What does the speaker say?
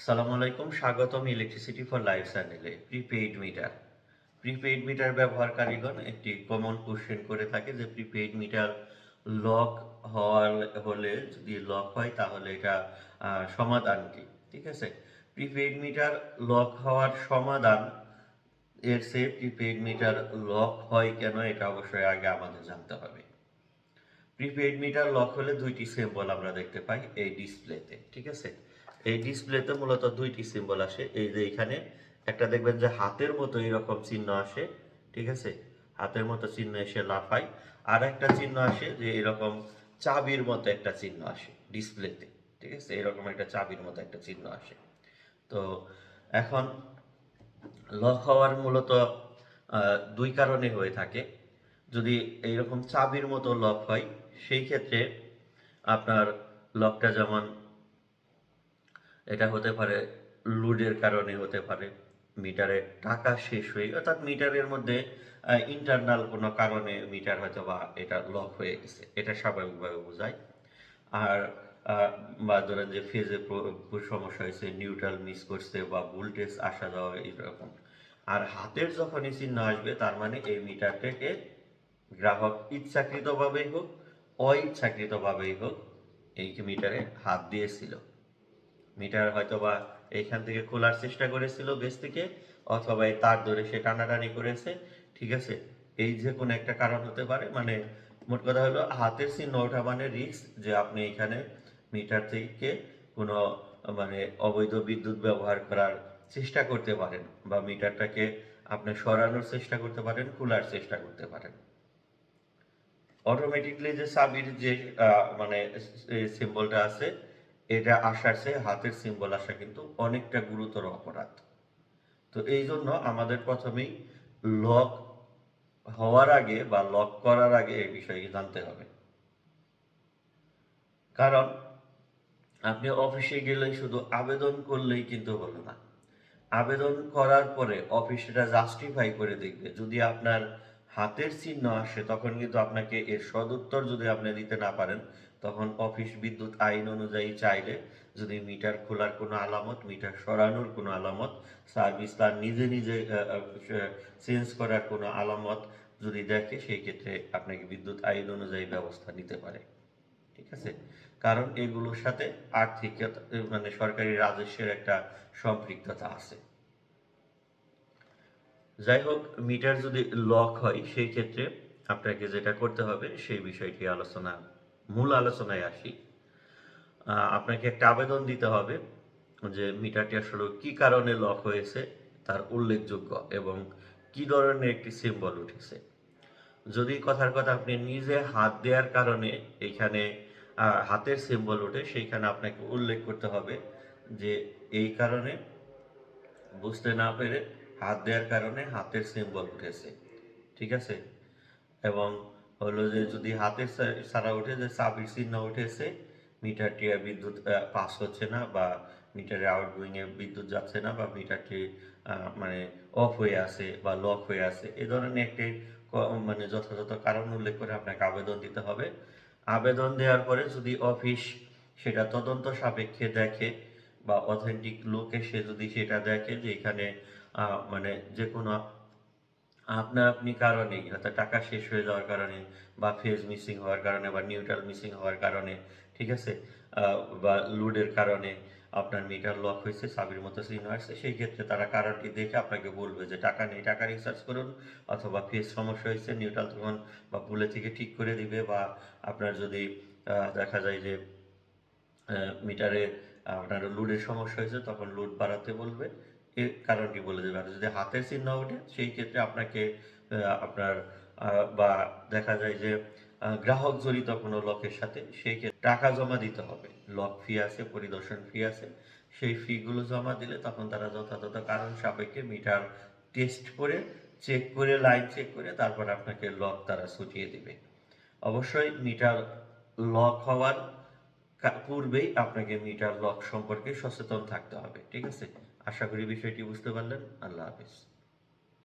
আসসালামু আলাইকুম, স্বাগতম ইলেকট্রিসিটি ফর লাইফ চ্যানেলে প্রিপেইড মিটার প্রিপেইড মিটার ব্যবহারকারীগণ একটি কমন কোশ্চেন করে থাকে যে প্রিপেইড মিটার লক হওয়ার হলে যদি লক হয় তাহলে এটা সমাধান কি? ঠিক আছে? প্রিপেইড মিটার লক হওয়ার সমাধান, এর সে প্রিপেইড মিটার লক হয় কেন এটা অবশ্যই আগে আমাদের জানতে হবে। প্রিপেইড মিটার লক হলে দুইটি সিম্বল আমরা দেখতে পাই এই ডিসপ্লেতে ঠিক আছে? এই ডিসপ্লেতে মূলত দুইটি সিম্বল আসে। এই যে এখানে একটা দেখবেন যে হাতের মতো এরকম চিহ্ন আসে, ঠিক আছে? হাতের মতো চিহ্ন এসে লাফায়। আর একটা চিহ্ন আসে যে এরকম চাবির মতো একটা চিহ্ন আসে ডিসপ্লেতে, ঠিক আছে? এরকম একটা চাবির মতো একটা চিহ্ন আসে। তো এখন লক হওয়ার মূলত দুই কারণে হয়ে থাকে। যদি এইরকম চাবির মতো লক হয়, সেই ক্ষেত্রে আপনার লকটা যেমন এটা হতে পারে লোডের কারণে হতে পারে মিটারে টাকা শেষ হয়ে, অর্থাৎ মিটারের মধ্যে ইন্টারনাল কোনো কারণে মিটার হয়তো বা এটা লক হয়ে গেছে। এটা স্বাভাবিকভাবে বোঝায়। আর বা ধরেন যে ফেজে সমস্যা হয়েছে নিউট্রাল মিস করছে বা ভোল্টেজ আসা যাওয়া, এইরকম। আর হাতের যখন এই চিহ্ন আসবে, তার মানে এই মিটারটাকে গ্রাহক ইচ্ছাকৃতভাবেই হোক, অইচ্ছাকৃতভাবেই হোক, এই মিটারে হাত দিয়েছিল। মিটার হয়তো বা এইখান থেকে খোলার চেষ্টা করেছিল বেস থেকে, অথবা এই তার ধরে সে টানাটানি করেছে, ঠিক আছে? এই যে কোনো একটা কারণ হতে পারে। মানে মোট কথা হলো, হাতের চিহ্ন ওঠা মানে রিস্ক যে আপনি এখানে মিটার থেকে কোনো মানে অবৈধ বিদ্যুৎ ব্যবহার করার চেষ্টা করতে পারেন, বা মিটারটাকে আপনি সরানোর চেষ্টা করতে পারেন, খোলার চেষ্টা করতে পারেন। অটোমেটিকলি যে চাবির যে মানে সিম্বলটা আছে এটা আসার চেয়ে হাতের সিম্বল আসা কিন্তু অনেকটা গুরুতর অপরাধ। তো এই জন্য আমাদের প্রথমেই লক হওয়ার আগে বা লক করার আগে এই বিষয়ে জানতে হবে। কারণ আপনি অফিসে গেলেই শুধু আবেদন করলেই কিন্তু হলো না। আবেদন করার পরে অফিস সেটা জাস্টিফাই করে দেখবে। যদি আপনার হাতের চিহ্ন আসে, তখন কিন্তু আপনাকে এর সদুত্তর যদি আপনি দিতে না পারেন, তখন অফিস বিদ্যুৎ আইন অনুযায়ী চাইলে যদি মিটার খোলার কোনো আলামত, মিটার সরানোর কোনো আলামত, সার্ভিস তার নিজে নিজে চেঞ্জ করার কোনো আলামত যদি দেখে, সেই ক্ষেত্রে আপনাকে বিদ্যুৎ আইন অনুযায়ী ব্যবস্থা নিতে পারে। ঠিক আছে? কারণ এগুলোর সাথে আর্থিক মানে সরকারি রাজস্বের একটা সম্পৃক্ততা আছে। যাই হোক মিটার যদি লক হয়, সেই ক্ষেত্রে আপনাকে যেটা করতে হবে, সেই বিষয়টি আলোচনা, মূল আলোচনায় আসি। আপনাকে একটা আবেদন দিতে হবে যে মিটারটি আসলে কি কারণে লক হয়েছে, তার উল্লেখযোগ্য এবং কি ধরনের একটি সিম্বল উঠেছে। যদি কথার কথা আপনি নিজে হাত দেওয়ার কারণে এখানে হাতের সিম্বল ওঠে, সেইখানে আপনাকে উল্লেখ করতে হবে যে এই কারণে বুঝতে না পেরে হাত দেওয়ার কারণে হাতের সিম্বল উঠেছে, ঠিক আছে? এবং হলো যে যদি হাতের সারা উঠে যে চাবির চিহ্ন উঠেছে, মিটারটি বিদ্যুৎ পাস হচ্ছে না বা মিটারে এ বিদ্যুৎ যাচ্ছে না বা মিটারটি মানে অফ হয়ে আছে বা লক হয়ে আছে, এ ধরনের একটি মানে যথাযথ কারণ উল্লেখ করে আপনাকে আবেদন দিতে হবে। আবেদন দেওয়ার পরে যদি অফিস সেটা তদন্ত সাপেক্ষে দেখে বা অথেন্টিক লোক এসে যদি সেটা দেখে যে এখানে মানে যে কোনো আপনা আপনি কারণেই অর্থাৎ টাকা শেষ হয়ে যাওয়ার কারণে বা ফেজ মিসিং হওয়ার কারণে বা নিউট্রাল মিসিং হওয়ার কারণে, ঠিক আছে? বা লোডের কারণে আপনার মিটার লক হয়েছে চাবির মতো চিহ্ন আসছে সেই ক্ষেত্রে তারা কারণটি দেখে আপনাকে বলবে যে টাকা নেই, টাকা রিচার্জ করুন। অথবা ফেজ সমস্যা হয়েছে নিউট্রাল তখন বা ভুলে থেকে ঠিক করে দিবে বা আপনার যদি দেখা যায় যে মিটারে আপনার লোডের সমস্যা হয়েছে, তখন লোড বাড়াতে বলবে। কারণটি বলে দেবে? আর যদি হাতের চিহ্ন ওঠে, সেই ক্ষেত্রে আপনাকে আপনার বা দেখা যায় যে গ্রাহক জড়িত কোনো লকের সাথে, সেই ক্ষেত্রে টাকা জমা দিতে হবে। লক ফি আছে, পরিদর্শন ফি আছে, সেই ফিগুলো জমা দিলে তখন তারা যথাযথ কারণ সাপেক্ষে মিটার টেস্ট করে, চেক করে লাইন চেক করে, তারপর আপনাকে লক তারা ছুটিয়ে দিবে। অবশ্যই মিটার লক হওয়ার পূর্বেই আপনাকে মিটার লক সম্পর্কে সচেতন থাকতে হবে, ঠিক আছে? আশা করি বিষয়টি বুঝতে পারলেন। আল্লাহ হাফিজ।